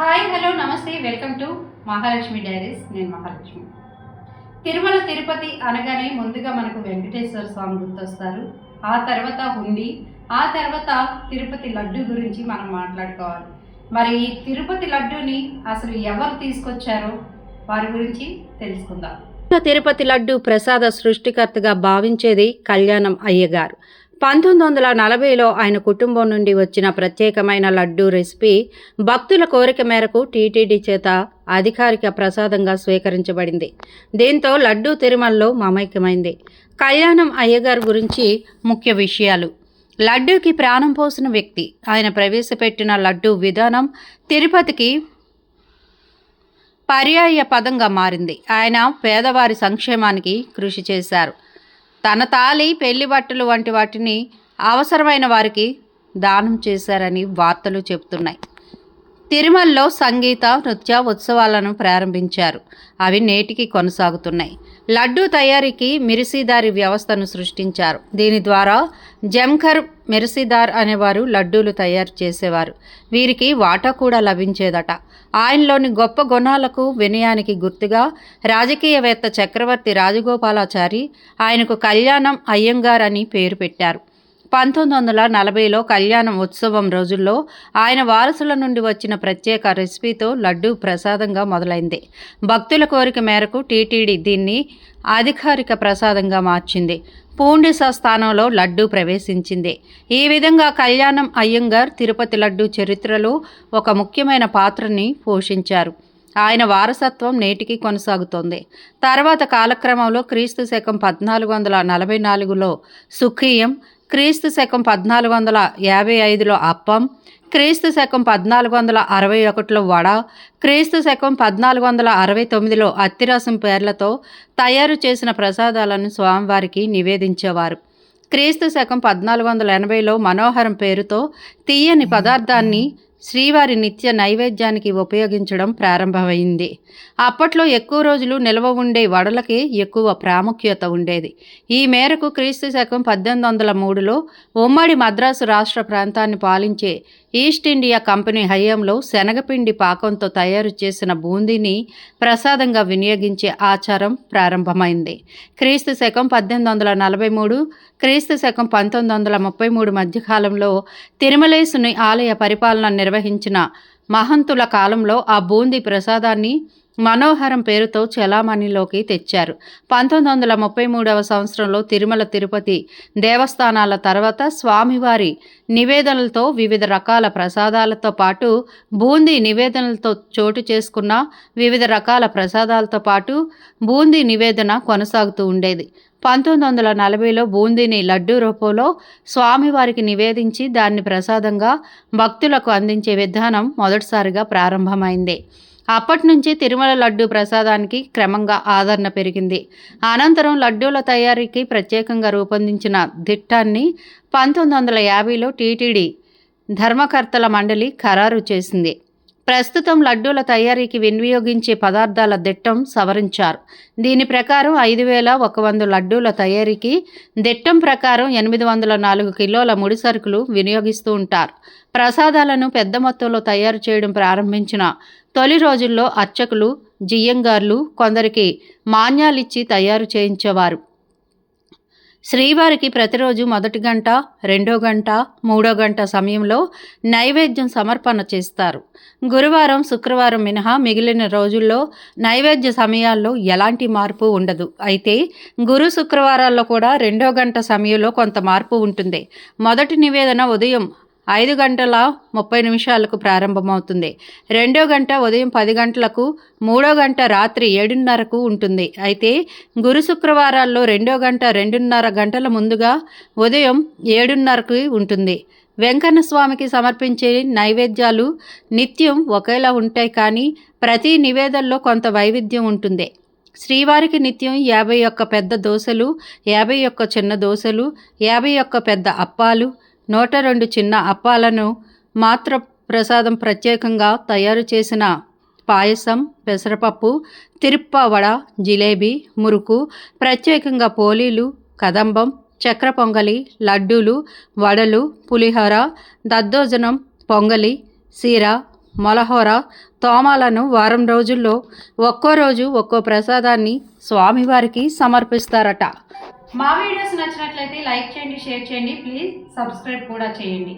Hi hello నమస్తే welcome to Mahalakshmi diaries. నేను మహాలక్ష్మి. తిరుమల తిరుపతి అనగానే ముందుగా మనకు వెంకటేశ్వర స్వామి గుర్తొస్తారు. ఆ తర్వాత హుండి ఆ తర్వాత తిరుపతి లడ్డు గురించి మనం మాట్లాడుకోవాలి. మరి ఈ తిరుపతి లడ్డూని అసలు ఎవరు తీసుకొచ్చారో వారి గురించి తెలుసుకుందాం. తిరుపతి లడ్డు ప్రసాద సృష్టికర్తగా భావించేది కళ్యాణం అయ్యగారు. పంతొమ్మిది వందల నలభైలో ఆయన కుటుంబం నుండి వచ్చిన ప్రత్యేకమైన లడ్డూ రెసిపీ భక్తుల కోరిక మేరకు టీటీడీ చేత అధికారిక ప్రసాదంగా స్వీకరించబడింది. దీంతో లడ్డూ తిరుమలలో మమైక్యమైంది. కళ్యాణం అయ్యగారు గురించి ముఖ్య విషయాలు. లడ్డూకి ప్రాణం పోసిన వ్యక్తి. ఆయన ప్రవేశపెట్టిన లడ్డూ విధానం తిరుపతికి పర్యాయ పదంగా మారింది. ఆయన పేదవారి సంక్షేమానికి కృషి చేశారు. తన తాలి పెళ్ళి బట్టలు వంటి వాటిని అవసరమైన వారికి దానం చేశారని వార్తలు చెబుతున్నాయి. తిరుమలలో సంగీత నృత్య ఉత్సవాలను ప్రారంభించారు. అవి నేటికి కొనసాగుతున్నాయి. లడ్డూ తయారీకి మిరిసిదారి వ్యవస్థను సృష్టించారు. దీని ద్వారా జంఖర్ మిరిసిదార్ అనేవారు లడ్డూలు తయారు చేసేవారు. వీరికి వాటా కూడా లభించేదట. ఆయనలోని గొప్ప గుణాలకు వినయానికి గుర్తుగా రాజకీయవేత్త చక్రవర్తి రాజగోపాలాచారి ఆయనకు కళ్యాణం అయ్యంగార్ అని పేరు పెట్టారు. పంతొమ్మిది వందల నలభైలో కళ్యాణం ఉత్సవం రోజుల్లో ఆయన వారసుల నుండి వచ్చిన ప్రత్యేక రెసిపీతో లడ్డూ ప్రసాదంగా మొదలైంది. భక్తుల కోరిక మేరకు టీటీడీ దీన్ని అధికారిక ప్రసాదంగా మార్చింది. పూండిస స్థానంలో లడ్డూ ప్రవేశించింది. ఈ విధంగా కళ్యాణం అయ్యంగార్ తిరుపతి లడ్డూ చరిత్రలో ఒక ముఖ్యమైన పాత్రని పోషించారు. ఆయన వారసత్వం నేటికి కొనసాగుతోంది. తర్వాత కాలక్రమంలో క్రీస్తు శకం పద్నాలుగు వందల నలభై నాలుగులో సుఖీయం క్రీస్తు శకం పద్నాలుగు వందల యాభై ఐదులో అప్పం క్రీస్తు శకం పద్నాలుగు వందల అరవై ఒకటిలో వడ క్రీస్తు శకం పద్నాలుగు వందల అరవై తొమ్మిదిలో అత్తిరసం పేర్లతో తయారు చేసిన ప్రసాదాలను స్వామివారికి నివేదించేవారు. క్రీస్తు శకం పద్నాలుగు వందల ఎనభైలో మనోహరం పేరుతో తీయని పదార్థాన్ని శ్రీవారి నిత్య నైవేద్యానికి ఉపయోగించడం ప్రారంభమైంది. అప్పట్లో ఎక్కువ రోజులు నిల్వ ఉండే వడలకి ఎక్కువ ప్రాముఖ్యత ఉండేది. ఈ మేరకు క్రీస్తు శకం పద్దెనిమిది వందల మూడులో ఉమ్మడి మద్రాసు రాష్ట్ర ప్రాంతాన్ని పాలించే ఈస్ట్ ఇండియా కంపెనీ హయాంలో శనగపిండి పాకంతో తయారు చేసిన బూందీని ప్రసాదంగా వినియోగించే ఆచారం ప్రారంభమైంది. క్రీస్తు శకం పద్దెనిమిది వందల నలభై మూడు క్రీస్తు శకం పంతొమ్మిది వందల ముప్పై మూడు మధ్యకాలంలో తిరుమలేసుని ఆలయ పరిపాలన నిర్వహించిన మహంతుల కాలంలో ఆ బూందీ ప్రసాదాన్ని మనోహరం పేరుతో చలామణిలోకి తెచ్చారు. పంతొమ్మిది వందల ముప్పై మూడవ సంవత్సరంలో తిరుమల తిరుపతి దేవస్థానాల తర్వాత స్వామివారి నివేదనలతో వివిధ రకాల ప్రసాదాలతో పాటు బూందీ నివేదనలతో చోటు చేసుకున్న వివిధ రకాల ప్రసాదాలతో పాటు బూందీ నివేదన కొనసాగుతూ ఉండేది. పంతొమ్మిది వందల నలభైలో బూందీని లడ్డూ రూపంలో స్వామివారికి నివేదించి దాన్ని ప్రసాదంగా భక్తులకు అందించే విధానం మొదటిసారిగా ప్రారంభమైంది. అప్పటి నుంచి తిరుమల లడ్డు ప్రసాదానికి క్రమంగా ఆదరణ పెరిగింది. అనంతరం లడ్డూల తయారీకి ప్రత్యేకంగా రూపొందించిన దిట్టాన్ని పంతొమ్మిది వందల యాభైలో టీటీడీ ధర్మకర్తల మండలి ఖరారు చేసింది. ప్రస్తుతం లడ్డూల తయారీకి వినియోగించే పదార్థాల దిట్టం సవరించారు. దీని ప్రకారం ఐదు వేల ఒక వంద లడ్డూల తయారీకి దిట్టం ప్రకారం ఎనిమిది వందల నాలుగు కిలోల ముడి సరుకులు వినియోగిస్తూ ఉంటారు. ప్రసాదాలను పెద్ద మొత్తంలో తయారు చేయడం ప్రారంభించిన తొలి రోజుల్లో అర్చకులు జియ్యంగార్లు కొందరికి మాన్యాలిచ్చి తయారు చేయించేవారు. శ్రీవారికి ప్రతిరోజు మొదటి గంట రెండో గంట మూడో గంట సమయంలో నైవేద్యం సమర్పణ చేస్తారు. గురువారం శుక్రవారం మినహా మిగిలిన రోజుల్లో నైవేద్య సమయాల్లో ఎలాంటి మార్పు ఉండదు. అయితే గురు శుక్రవారాల్లో కూడా రెండో గంట సమయంలో కొంత మార్పు ఉంటుంది. మొదటి నివేదన ఉదయం ఐదు గంటల ముప్పై నిమిషాలకు ప్రారంభమవుతుంది. రెండో గంట ఉదయం పది గంటలకు మూడో గంట రాత్రి ఏడున్నరకు ఉంటుంది. అయితే గురు శుక్రవారాల్లో రెండో గంట రెండున్నర గంటల ముందుగా ఉదయం ఏడున్నరకు ఉంటుంది. వెంకన్న స్వామికి సమర్పించే నైవేద్యాలు నిత్యం ఒకేలా ఉంటాయి కానీ ప్రతి నివేదనలో కొంత వైవిధ్యం ఉంటుంది. శ్రీవారికి నిత్యం యాభై ఒక్క పెద్ద దోశలు యాభై ఒక్క చిన్న దోశలు యాభై ఒక్క పెద్ద అప్పాలు నూట రెండు చిన్న అప్పాలను మాత్ర ప్రసాదం ప్రత్యేకంగా తయారు చేసిన పాయసం పెసరపప్పు తిరుప్పావడ జిలేబీ మురుకు ప్రత్యేకంగా పోలీలు కదంబం చక్ర పొంగలి లడ్డూలు వడలు పులిహోర దద్దోజనం పొంగలి సీర మొలహోర తోమాలను వారం రోజుల్లో ఒక్కో రోజు ఒక్కో ప్రసాదాన్ని స్వామివారికి సమర్పిస్తారట. మా వీడియోస్ నచ్చినట్లయితే లైక్ చేయండి షేర్ చేయండి ప్లీజ్ సబ్స్క్రైబ్ కూడా చేయండి.